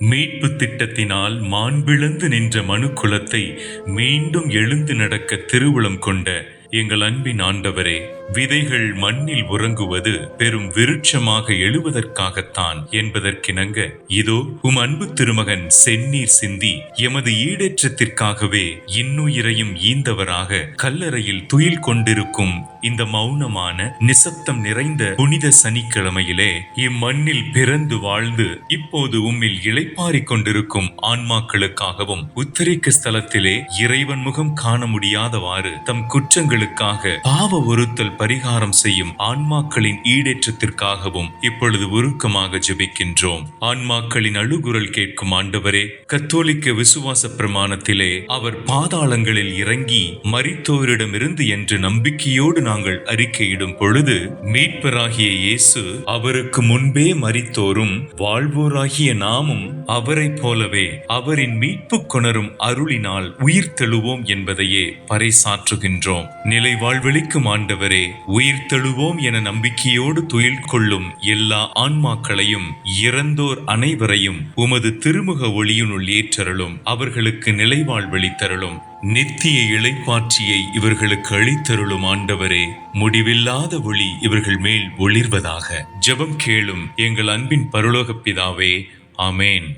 மீட்பு திட்டத்தினால் மாண்பிழந்து நின்ற மனுக்குலத்தை மீண்டும் எழுந்து நடக்க திருவுளம் கொண்ட எங்கள் அன்பின் ஆண்டவரே விதைகள் மண்ணில் உறங்குவது பெரும் விருட்சமாக எழுவதற்காகத்தான் என்பதற்கிணங்க இதோ உம் அன்பு திருமகன் செந்நீர் சிந்தி எமது ஈடேற்றத்திற்காகவே இன்னுயிரையும் ஈந்தவராக கல்லறையில் துயில் கொண்டிருக்கும் இந்த மௌனமான நிசப்தம் நிறைந்த புனித சனிக்கிழமையிலே இம்மண்ணில் பிறந்து வாழ்ந்து இப்போது உம்மில் இளைப்பாறிக் கொண்டிருக்கும் ஆன்மாக்களுக்காகவும் உத்தரிக்க ஸ்தலத்திலே இறைவன் முகம் காண முடியாதவாறு தம் குற்றங்கள் குற்றங்களுக்காக பாவ ஒருத்தல் பரிகாரம் செய்யும் ஆன்மாக்களின் ஈடேற்றத்திற்காகவும் இப்பொழுது உருக்கமாக ஜெபிக்கின்றோம். ஆன்மாக்களின் அழுகுரல் கேட்கும் ஆண்டவரே கத்தோலிக்க விசுவாச பிரமாணத்திலே அவர் பாதாளங்களில் இறங்கி மறித்தோரிடமிருந்து என்று நம்பிக்கையோடு நாங்கள் அறிக்கையிடும் பொழுது மீட்பராகிய இயேசு அவருக்கு முன்பே மறித்தோரும் வாழ்வோராகிய நாமும் அவரைப் போலவே அவரின் மீட்பு கொணரும் அருளினால் உயிர் தெழுவோம் என்பதையே பறைசாற்றுகின்றோம். நிலை வாழ்வெளிக்கும் ஆண்டவரே உயிர் தழுவோம் என நம்பிக்கையோடு துயில் கொள்ளும் எல்லா ஆன்மாக்களையும் இறந்தோர் அனைவரையும் உமது திருமுக ஒளியினுள் ஏற்றருளும் அவர்களுக்கு நிலை தருளும் நித்திய இளைப்பாட்சியை இவர்களுக்கு அளித்தருளும் ஆண்டவரே முடிவில்லாத ஒளி இவர்கள் மேல் ஒளிர்வதாக. ஜெபம் கேளும் எங்கள் அன்பின் பரலோக பிதாவே ஆமேன்.